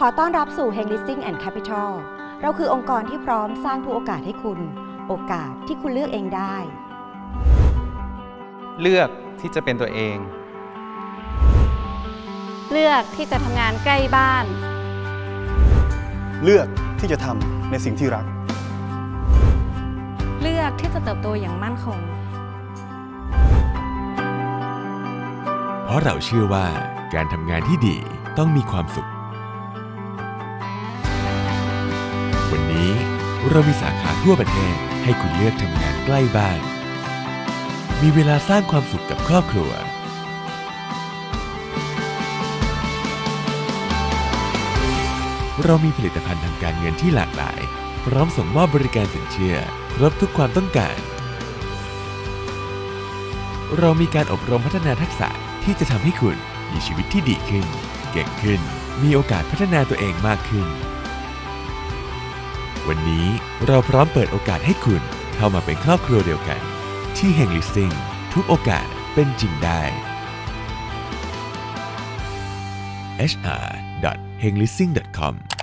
ขอต้อนรับสู่ h e n Leasing and Capital เราคือองค์กรที่พร้อมสร้างทุกโอกาสให้คุณ โอกาสที่คุณเลือกเองได้ เลือกที่จะเป็นตัวเอง เลือกที่จะทำงานใกล้บ้าน เลือกที่จะทำในสิ่งที่รัก เลือกที่จะเติบโตอย่างมั่นคง เพราะเราเชื่อว่าการทำงานที่ดีต้องมีความสุข เรามีสาขาทั่วประเทศให้คุณเลือกทำงานใกล้บ้าน มีเวลาสร้างความสุขกับครอบครัว เรามีผลิตภัณฑ์ทางการเงินที่หลากหลาย พร้อมส่งมอบบริการสินเชื่อ ครบทุกความต้องการ เรามีการอบรมพัฒนาทักษะที่จะทำให้คุณมีชีวิตที่ดีขึ้น เก่งขึ้น มีโอกาสพัฒนาตัวเองมากขึ้น วันนี้เราพร้อมเปิดโอกาสให้คุณเข้ามาเป็นครอบครัวเดียวกัน ที่แห่งลิสซิ่งทุกโอกาสเป็นจริงได้ hr.henglissing.com